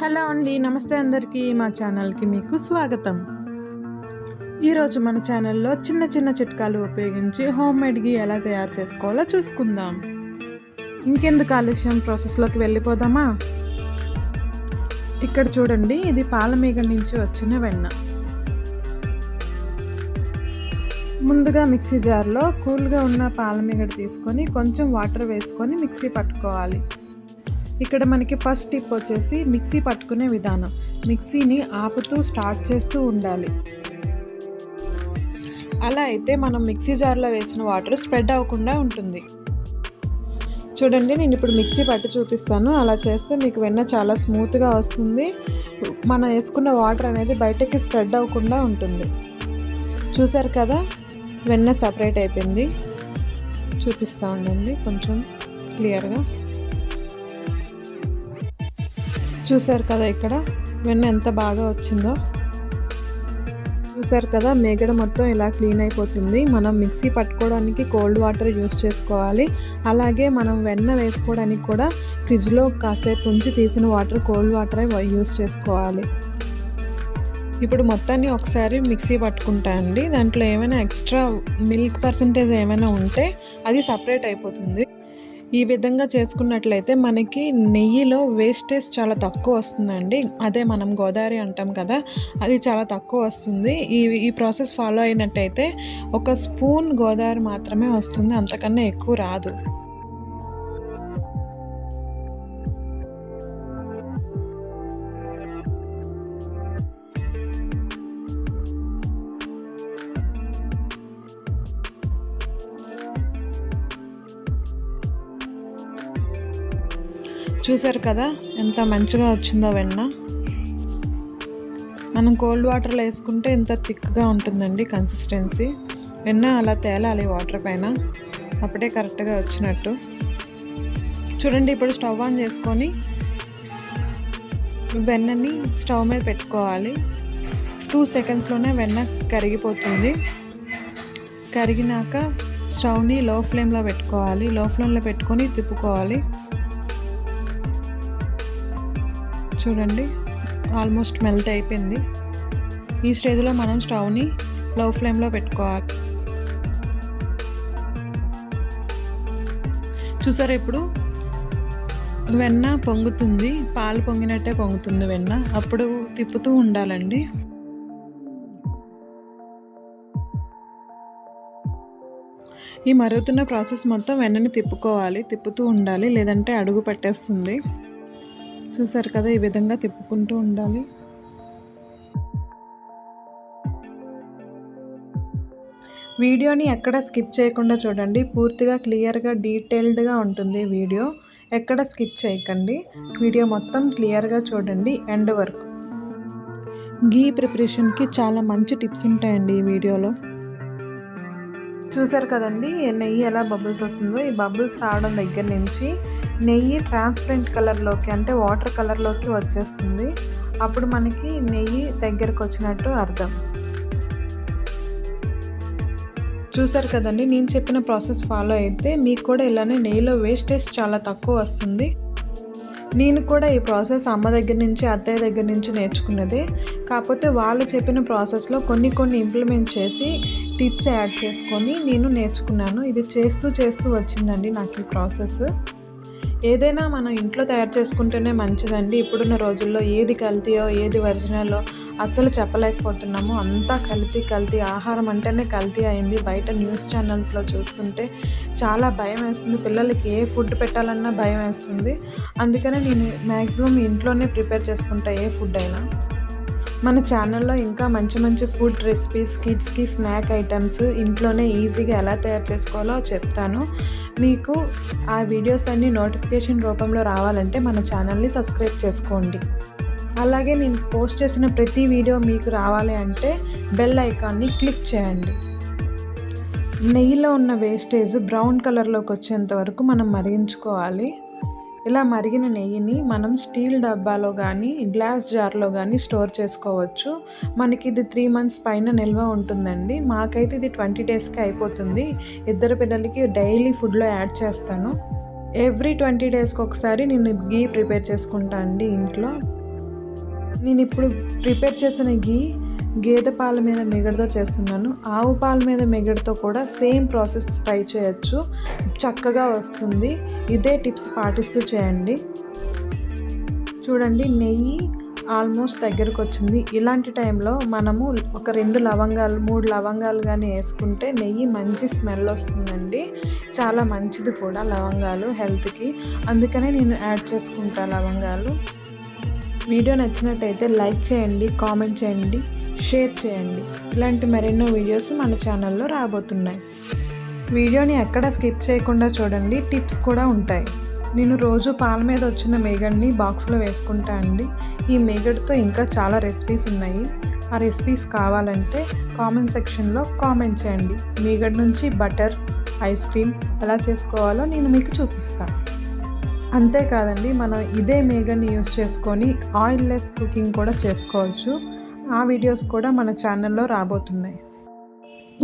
Hello అండి నమస్తే అందరికీ. మా ఛానల్కి మీకు స్వాగతం. ఈరోజు మన ఛానల్లో చిన్న చిన్న చిట్కాలు ఉపయోగించి హోమ్ మేడ్ గీ ఎలా తయారు చేసుకోవాలో చూసుకుందాం. ఇంకెందుకు ఆలస్యం? ప్రాసెస్లోకి వెళ్ళిపోదామా? ఇక్కడ చూడండి ఇది పాలమీగ నుంచి వచ్చిన వెన్న. ముందుగా మిక్సీ జార్లో కూల్గా ఉన్న పాలమీగడ తీసుకొని కొంచెం వాటర్ వేసుకొని మిక్సీ పట్టుకోవాలి. ఇక్కడ మనకి ఫస్ట్ టిప్ వచ్చేసి మిక్సీ పట్టుకునే విధానం. మిక్సీని ఆపుతూ స్టార్ట్ చేస్తూ ఉండాలి. అలా అయితే మనం మిక్సీ జార్లో వేసిన వాటర్ స్ప్రెడ్ అవ్వకుండా ఉంటుంది. చూడండి నేను ఇప్పుడు మిక్సీ పట్టి చూపిస్తాను. అలా చేస్తే మీకు వెన్న చాలా స్మూత్గా వస్తుంది. మనం వేసుకున్న వాటర్ అనేది బయటకి స్ప్రెడ్ అవ్వకుండా ఉంటుంది. చూసారు కదా? వెన్న సపరేట్ అయిపోయింది. చూపిస్తూ ఉండండి కొంచెం క్లియర్గా. చూసారు కదా ఇక్కడ? వెన్న ఎంత బాగా వచ్చిందో. చూసారు కదా మేగడ మొత్తం ఇలా క్లీన్ అయిపోతుంది. మనం మిక్సీ పట్టుకోవడానికి కోల్డ్ వాటర్ యూస్ చేసుకోవాలి. అలాగే మనం వెన్న వేసుకోవడానికి కూడా ఫ్రిడ్జ్లో కాసేపు ఉంచి తీసిన వాటర్ కోల్డ్ వాటర్ యూస్ చేసుకోవాలి. ఇప్పుడు మొత్తాన్ని ఒకసారి మిక్సీ పట్టుకుంటా అండి. దాంట్లో ఏమైనా ఎక్స్ట్రా మిల్క్ పర్సంటేజ్ ఏమైనా ఉంటే అది సపరేట్ అయిపోతుంది. ఈ విధంగా చేసుకున్నట్లయితే మనకి నెయ్యిలో వేస్టేజ్ చాలా తక్కువ వస్తుందండి. అదే మనం గోదావరి అంటాం కదా అది చాలా తక్కువ వస్తుంది. ఈ ఈ ప్రాసెస్ ఫాలో అయినట్టయితే ఒక స్పూన్ గోదావరి మాత్రమే వస్తుంది అంతకన్నా ఎక్కువ రాదు. చూసారు కదా? ఎంత మంచిగా వచ్చిందో వెన్న. మనం కోల్డ్ వాటర్లో వేసుకుంటే ఎంత థిక్గా ఉంటుందండి కన్సిస్టెన్సీ వెన్న అలా తేలాలి వాటర్ పైన. అప్పుడే కరెక్ట్గా వచ్చినట్టు. చూడండి ఇప్పుడు స్టవ్ ఆన్ చేసుకొని వెన్నని స్టవ్ మీద పెట్టుకోవాలి. టూ సెకండ్స్లోనే వెన్న కరిగిపోతుంది. కరిగినాక స్టవ్ని లో ఫ్లేమ్లో పెట్టుకోవాలి లో ఫ్లేమ్లో పెట్టుకొని తిప్పుకోవాలి. చూడండి. ఆల్మోస్ట్ మెల్ట్ అయిపోయింది. ఈ స్టేజ్లో మనం స్టవ్ని లో ఫ్లేమ్లో పెట్టుకోవాలి. చూసారు ఇప్పుడు? వెన్న పొంగుతుంది. పాలు పొంగినట్టే పొంగుతుంది వెన్న. అప్పుడు తిప్పుతూ ఉండాలండి. ఈ మరుగుతున్న ప్రాసెస్ మొత్తం వెన్నని తిప్పుకోవాలి. తిప్పుతూ ఉండాలి. లేదంటే అడుగు పట్టేస్తుంది. చూసారు కదా ఈ విధంగా తిప్పుకుంటూ ఉండాలి. వీడియోని ఎక్కడ స్కిప్ చేయకుండా చూడండి. పూర్తిగా క్లియర్గా డీటెయిల్డ్గా ఉంటుంది వీడియో. ఎక్కడ స్కిప్ చేయకండి. వీడియో మొత్తం క్లియర్గా చూడండి. ఎండ్ వరకు. గీ ప్రిపరేషన్కి చాలా మంచి టిప్స్ ఉంటాయండి ఈ వీడియోలో. చూసారు కదండి నెయ్యి ఎలా బబుల్స్ వస్తుందో. ఈ బబుల్స్ రావడం దగ్గర నుంచి నెయ్యి ట్రాన్స్పరెంట్ కలర్లోకి అంటే వాటర్ కలర్లోకి వచ్చేస్తుంది. అప్పుడు మనకి నెయ్యి దగ్గరకు వచ్చినట్టు అర్థం. చూసారు కదండి నేను చెప్పిన ప్రాసెస్ ఫాలో అయితే మీకు కూడా ఇలానే నెయ్యిలో వేస్టేజ్ చాలా తక్కువ వస్తుంది. నేను కూడా ఈ ప్రాసెస్ అమ్మ దగ్గర నుంచి అత్తయ్య దగ్గర నుంచి నేర్చుకున్నదే. కాకపోతే వాళ్ళు చెప్పిన ప్రాసెస్లో కొన్ని కొన్ని ఇంప్లిమెంట్ చేసి టిప్స్ యాడ్ చేసుకొని నేను నేర్చుకున్నాను. ఇది చేస్తూ చేస్తూ వచ్చిందండి నాకు ఈ ప్రాసెస్. ఏదైనా మనం ఇంట్లో తయారు చేసుకుంటేనే మంచిదండి. ఇప్పుడున్న రోజుల్లో ఏది కల్తీయో ఏది ఒరిజినలో అస్సలు చెప్పలేకపోతున్నాము. అంతా కల్తీ కల్తీ. ఆహారం అంటేనే కల్తీ అయింది. బయట న్యూస్ ఛానల్స్లో చూస్తుంటే చాలా భయం వేస్తుంది. పిల్లలకి ఏ ఫుడ్ పెట్టాలన్నా భయం వేస్తుంది. అందుకనే నేను మ్యాక్సిమం ఇంట్లోనే ప్రిపేర్ చేసుకుంటా ఏ ఫుడ్ అయినా. మన ఛానల్లో ఇంకా మంచి మంచి ఫుడ్ రెసిపీస్ కిడ్స్కి స్నాక్ ఐటమ్స్ ఇంట్లోనే ఈజీగా ఎలా తయారు చేసుకోవాలో చెప్తాను. మీకు ఆ వీడియోస్ అన్నీ నోటిఫికేషన్ రూపంలో రావాలంటే మన ఛానల్ని సబ్స్క్రైబ్ చేసుకోండి. అలాగే నేను పోస్ట్ చేసిన ప్రతి వీడియో మీకు రావాలి అంటే బెల్ ఐకాన్ని క్లిక్ చేయండి. నెయ్యిలో ఉన్న వేస్టేజ్ బ్రౌన్ కలర్లోకి వచ్చేంత వరకు మనం మరిగించుకోవాలి. ఇలా మరిగిన నెయ్యిని మనం స్టీల్ డబ్బాలో కానీ గ్లాస్ జార్లో కానీ స్టోర్ చేసుకోవచ్చు. మనకి ఇది త్రీ మంత్స్ పైన నిల్వ ఉంటుందండి. మాకైతే ఇది ట్వంటీ డేస్కి అయిపోతుంది. ఇద్దరు పిల్లలకి డైలీ ఫుడ్లో యాడ్ చేస్తాను. ఎవ్రీ ట్వంటీ డేస్కి ఒకసారి నేను గీ ప్రిపేర్ చేసుకుంటా అండి ఇంట్లో. నేను ఇప్పుడు ప్రిపేర్ చేసిన గీ గేదె పాల మీద మిగడతో చేస్తున్నాను. ఆవు పాల మీద మిగడతో కూడా సేమ్ ప్రాసెస్ ట్రై చేయొచ్చు. చక్కగా వస్తుంది. ఇదే టిప్స్ పాటిస్తూ చేయండి. చూడండి నెయ్యి ఆల్మోస్ట్ దగ్గరకు వచ్చింది ఇలాంటి టైంలో మనము ఒక రెండు లవంగాలు మూడు లవంగాలు కానీ వేసుకుంటే నెయ్యి మంచి స్మెల్ వస్తుందండి. చాలా మంచిది కూడా లవంగాలు హెల్త్కి. అందుకనే నేను యాడ్ చేసుకుంటా లవంగాలు. వీడియో నచ్చినట్టయితే లైక్ చేయండి కామెంట్ చేయండి షేర్ చేయండి. ఇలాంటి మరెన్నో వీడియోస్ మన ఛానల్లో రాబోతున్నాయి. వీడియోని ఎక్కడ స్కిప్ చేయకుండా చూడండి టిప్స్ కూడా ఉంటాయి. నేను రోజు పాల మీద వచ్చిన మేగడ్ని బాక్స్లో వేసుకుంటా అండి. ఈ మేగడ్తో ఇంకా చాలా రెసిపీస్ ఉన్నాయి. ఆ రెసిపీస్ కావాలంటే కామెంట్ సెక్షన్లో కామెంట్ చేయండి. మేగడ్ నుంచి బటర్ ఐస్ క్రీమ్ ఎలా చేసుకోవాలో నేను మీకు చూపిస్తాను. అంతేకాదండి మనం ఇదే మేగడ్ని యూస్ చేసుకొని ఆయిల్ లెస్ కుకింగ్ కూడా చేసుకోవచ్చు. ఆ వీడియోస్ కూడా మన ఛానల్లో రాబోతున్నాయి.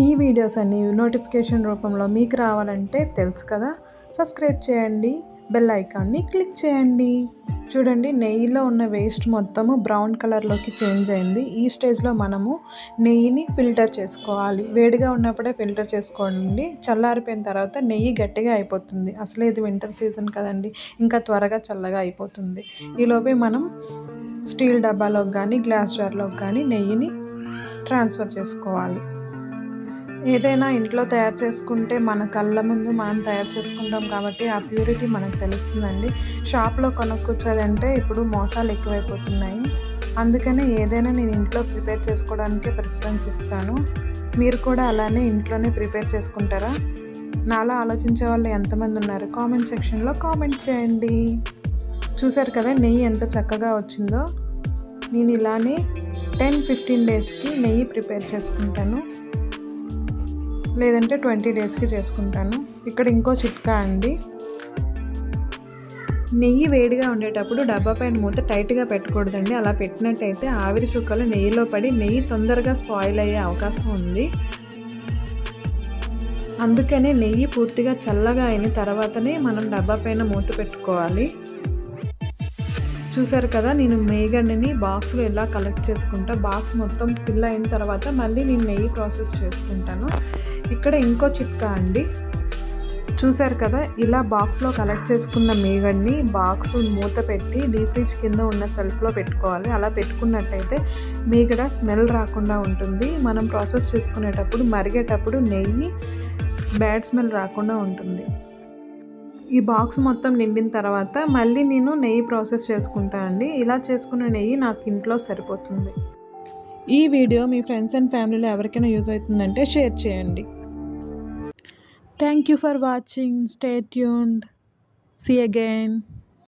ఈ వీడియోస్ అన్ని నోటిఫికేషన్ రూపంలో మీకు రావాలంటే తెలుసు కదా. సబ్స్క్రైబ్ చేయండి బెల్ ఐకాన్ని క్లిక్ చేయండి. చూడండి నెయ్యిలో ఉన్న వేస్ట్ మొత్తము బ్రౌన్ కలర్లోకి చేంజ్ అయింది. ఈ స్టేజ్లో మనము నెయ్యిని ఫిల్టర్ చేసుకోవాలి. వేడిగా ఉన్నప్పుడే ఫిల్టర్ చేసుకోండి. చల్లారిపోయిన తర్వాత నెయ్యి గట్టిగా అయిపోతుంది. అసలు ఇది వింటర్ సీజన్ కదండి. ఇంకా త్వరగా చల్లగా అయిపోతుంది. ఈలోపే మనం స్టీల్ డబ్బాలోకి కానీ గ్లాస్ జార్లోకి కానీ నెయ్యిని ట్రాన్స్ఫర్ చేసుకోవాలి. ఏదైనా ఇంట్లో తయారు చేసుకుంటే మన కళ్ళ ముందు మనం తయారు చేసుకుంటాం కాబట్టి ఆ ప్యూరిటీ మనకు తెలుస్తుందండి. షాప్లో కొనుక్కొచ్చాలంటే ఇప్పుడు మోసాలు ఎక్కువైపోతున్నాయి. అందుకనే ఏదైనా నేను ఇంట్లో ప్రిపేర్ చేసుకోవడానికే ప్రిఫరెన్స్ ఇస్తాను. మీరు కూడా అలానే ఇంట్లోనే ప్రిపేర్ చేసుకుంటారా? నాలా ఆలోచించే వాళ్ళు ఎంతమంది ఉన్నారు? కామెంట్ సెక్షన్లో కామెంట్ చేయండి. చూసారు కదా నెయ్యి ఎంత చక్కగా వచ్చిందో? నేను ఇలానే టెన్ ఫిఫ్టీన్ డేస్కి నెయ్యి ప్రిపేర్ చేసుకుంటాను. లేదంటే ట్వంటీ డేస్కి చేసుకుంటాను. ఇక్కడ ఇంకో చిట్కా అండి. నెయ్యి వేడిగా ఉండేటప్పుడు డబ్బా పైన మూత టైట్గా పెట్టకూడదండి. అలా పెట్టినట్టయితే ఆవిరి చుక్కలు నెయ్యిలో పడి నెయ్యి తొందరగా స్పాయిల్ అయ్యే అవకాశం ఉంది. అందుకనే నెయ్యి పూర్తిగా చల్లగా అయిన తర్వాతనే మనం డబ్బా పైన మూత పెట్టుకోవాలి. చూసారు కదా నేను మేగడ్ని బాక్స్లో ఎలా కలెక్ట్ చేసుకుంటా బాక్స్ మొత్తం ఫిల్ అయిన తర్వాత మళ్ళీ నేను నెయ్యి ప్రాసెస్ చేసుకుంటాను. ఇక్కడ ఇంకో చిట్కా అండి. చూసారు కదా ఇలా బాక్స్లో కలెక్ట్ చేసుకున్న మేగడ్ని బాక్స్ మూత పెట్టి డీప్ ఫ్రిడ్జ్ కింద ఉన్న సెల్ఫ్లో పెట్టుకోవాలి. అలా పెట్టుకున్నట్టయితే మేగడ స్మెల్ రాకుండా ఉంటుంది. మనం ప్రాసెస్ చేసుకునేటప్పుడు మరిగేటప్పుడు నెయ్యి బ్యాడ్ స్మెల్ రాకుండా ఉంటుంది. ఈ బాక్స్ మొత్తం నిండిన తర్వాత మళ్ళీ నేను నెయ్యి ప్రాసెస్ చేసుకుంటానండి ఇలా చేసుకున్న నెయ్యి నాకు ఇంట్లో సరిపోతుంది. ఈ వీడియో మీ ఫ్రెండ్స్ అండ్ ఫ్యామిలీలో ఎవరికైనా యూజ్ అవుతుందంటే షేర్ చేయండి. Thank you for watching. Stay tuned. See you again.